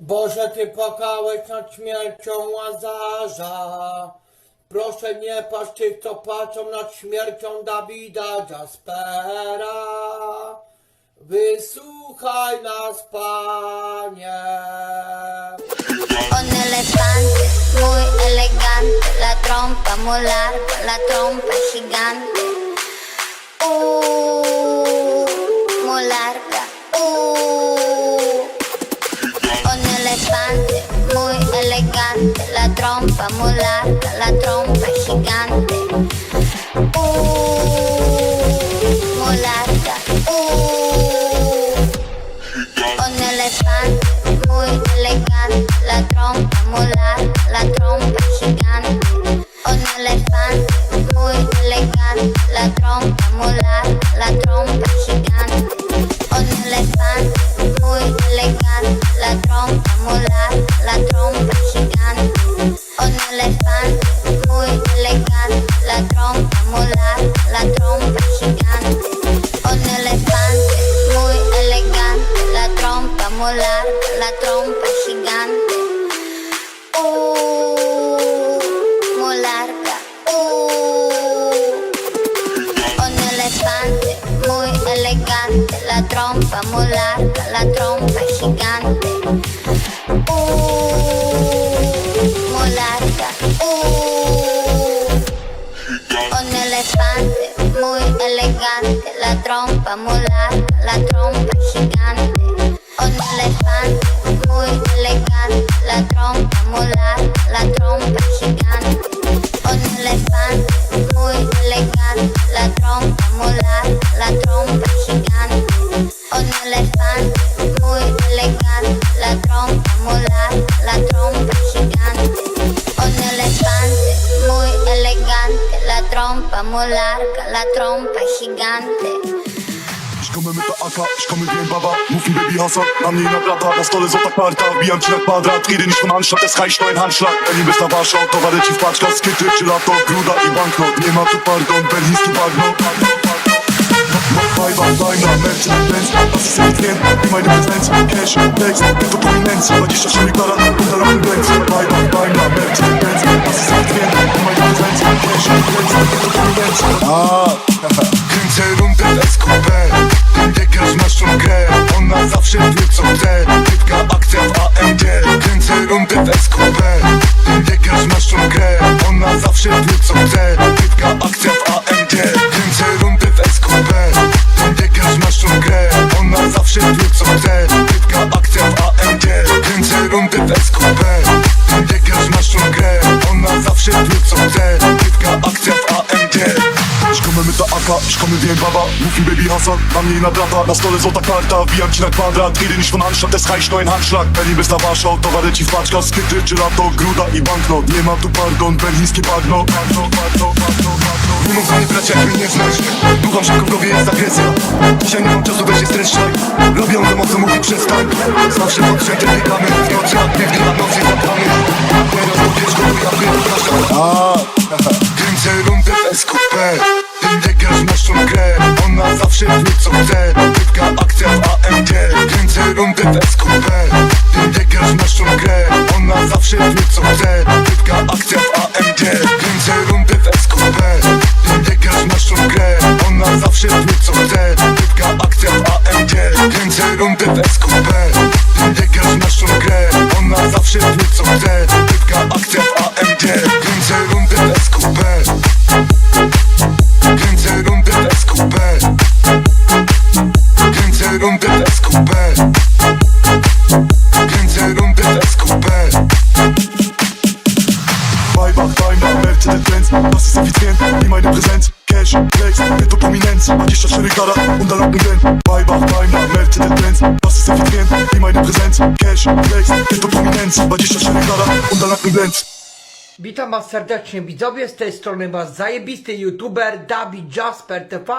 Boże, Ty płakałeś nad śmiercią Łazarza. Proszę nie patrz tych, co patrzą nad śmiercią Dawida Jaspera. Wysłuchaj nas, Panie. Un elefante muy elegante, la trompa muy la trompa gigante. Uh, la trompa la trompa muy larga, la trompa gigante. Uh, muy larga. Uh. Un elefante muy elegante, la trompa muy larga, la trompa gigante. Mit der AK, ich komme wie ein Baba. Ihn Baby Hassan, Nami in der Plata Das tolle Sonntag Parta, bijam ci jak kwadrat nicht von Anstatt, es reicht nur ein Handschlag Berlin bis nach Warschau, towary ci w paczkach Skity, gelato, gruda i banknot. Nie ma tu pardon, Berlin tu bagno Weiber, Daimler, Mercedes, Benz Das ist extrem, wie meine Präsenz Cash, Flex, Info, Dominanz 20 Stunden Quadrat, unter Locken Blends Weiber, Daimler, Mercedes, Benz Das ist extrem, wie meine Präsenz Cash, Flex, Info, Dominanz wie ein Baba ihn Baby Hassan, Nami in der Plata Das tolle Sonntag Parta, bijam ci jak kwadrat. Rede nicht von es reicht nur ein Handschlag. Berlin nach Warschau, towary ci w paczkach Skity, gelato, gruda i banknot. Nie ma tu pardon, berlińskie bagno. Bagno, bagno, bagno, bagno. Nie mów mnie brać jak mnie nie znasz Długam, że w głowie jest agresja. Dzisiaj nie mam czasu, weź się streszczaj. Robią to mocno, mówi przestań Zawsze pod sprzętem biegamy W nocy, a biegnie W SQP Ten dekiel znasz tą grę Ona zawsze wie co chce. Szybka akcja w AMG Kręcę rundę w SQP Kręcę rundę w SQP Kręcę rundę w SQP Kręcę rundę w SQP Maybach, Daimler, Mercedes, Benz Das ist effizient, wie meine Präsenz Cash, Flex, Netto, Prominenz 24 Grad, unter Locken Blend Maybach, Daimler, Mercedes, Benz Das ist effizient, wie meine Präsenz Cash, Flex, Netto, Prominenz 24 Grad, unter Locken Blend Witam Was serdecznie widzowie, z tej strony Was zajebisty youtuber Dawid Jasper TV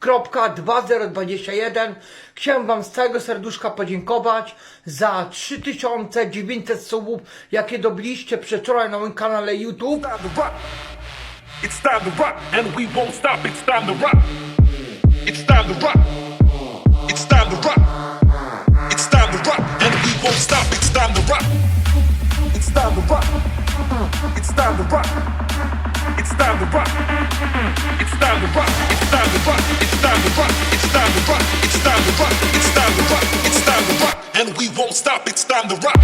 kropka 2021 Chciałem Wam z całego serduszka podziękować za 3900 subów jakie dobiliście przedwczoraj na moim kanale YouTube. Time to rock. It's time to rock, and we won't stop, it's time to rock. It's time to rock. It's time to rock. It's time to rock. It's time to rock. It's time to rock. It's time to rock. It's time to rock. It's time to rock. It's time to rock. It's time to rock. And we won't stop. It's time to rock.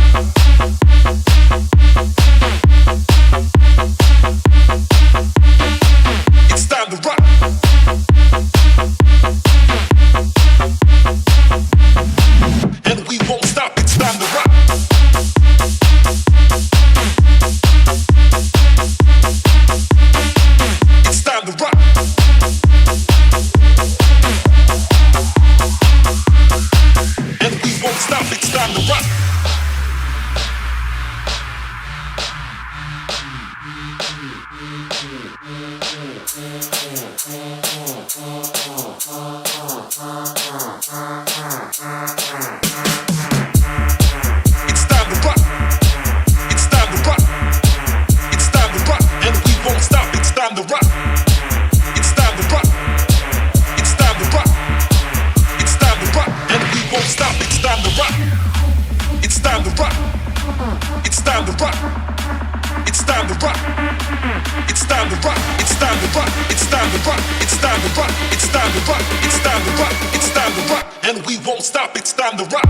it's time to rock.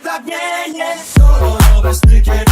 pragnienie Kolorowe stykiem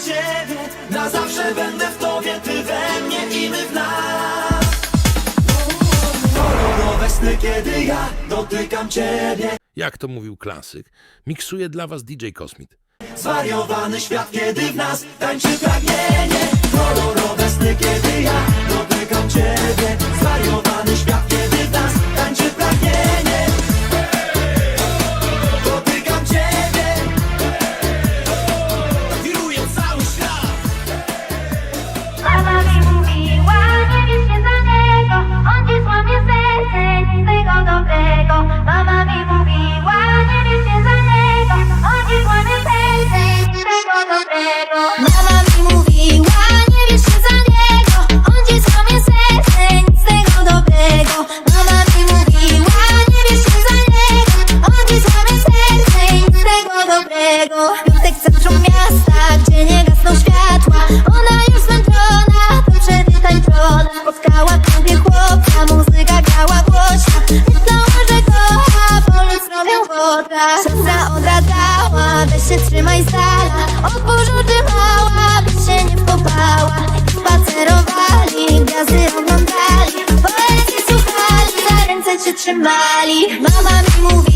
ciebie. Na zawsze będę w tobie, ty we mnie i my w nas. Kolorowe sny, kiedy ja dotykam ciebie. Jak to mówił klasyk, miksuje dla was DJ Kosmit. Zwariowany świat, kiedy w nas tańczy pragnienie. Kolorowe sny, kiedy ja dotykam ciebie. Zwariowany świat, kiedy w nas tańczy pragnienie. gwiazdy oglądali Poeci słuchali, za ręce cię trzymali. Mama mi mówi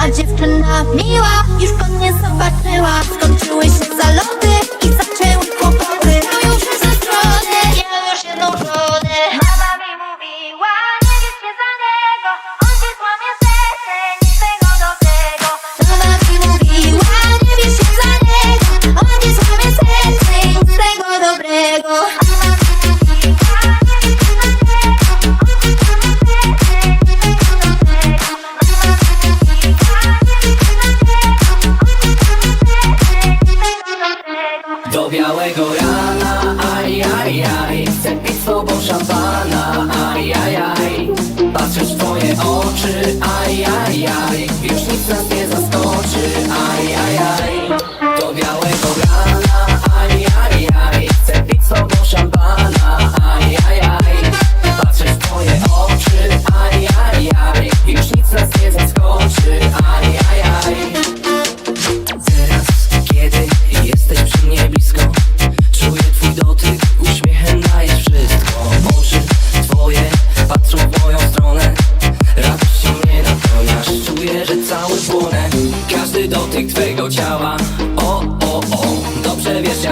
A dziewczyna miła już go nie zobaczyła. nas nie zaskoczy Aj, aj, aj.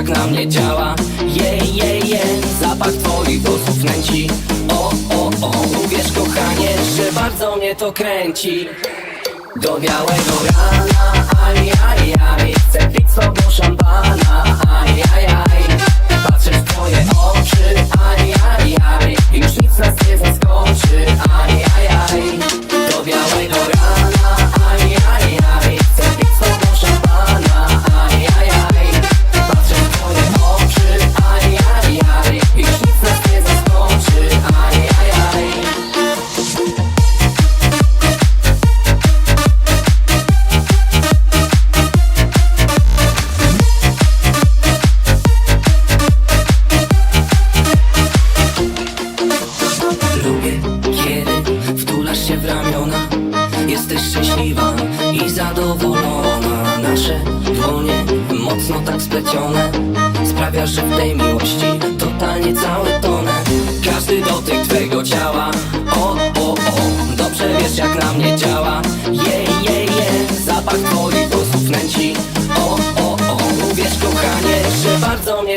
na mnie działa. Jej, jej, jej, zapach twoich włosów nęci. O, o, o, wiesz kochanie, że bardzo mnie to kręci. Do białego rana, aj, aj, aj Chcę pić sobą szampana, aj, aj, aj.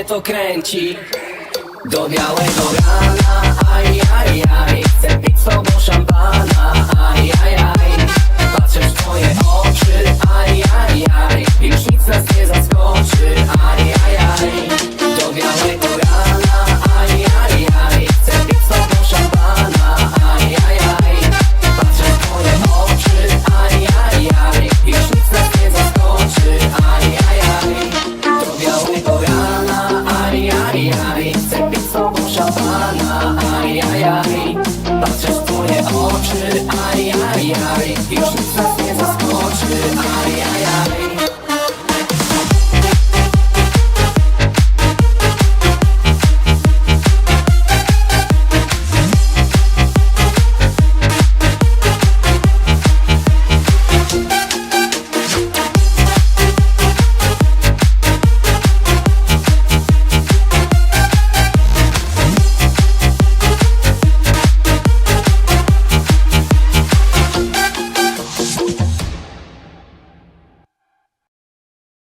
to kręci. Do białego rana, aj, aj, aj. Chcę pić z tobą szampana, aj, aj, aj. Patrzę w twoje oczy, aj, aj, aj. Już nic nas nie zaskoczy, aj, aj, aj. Do białego rana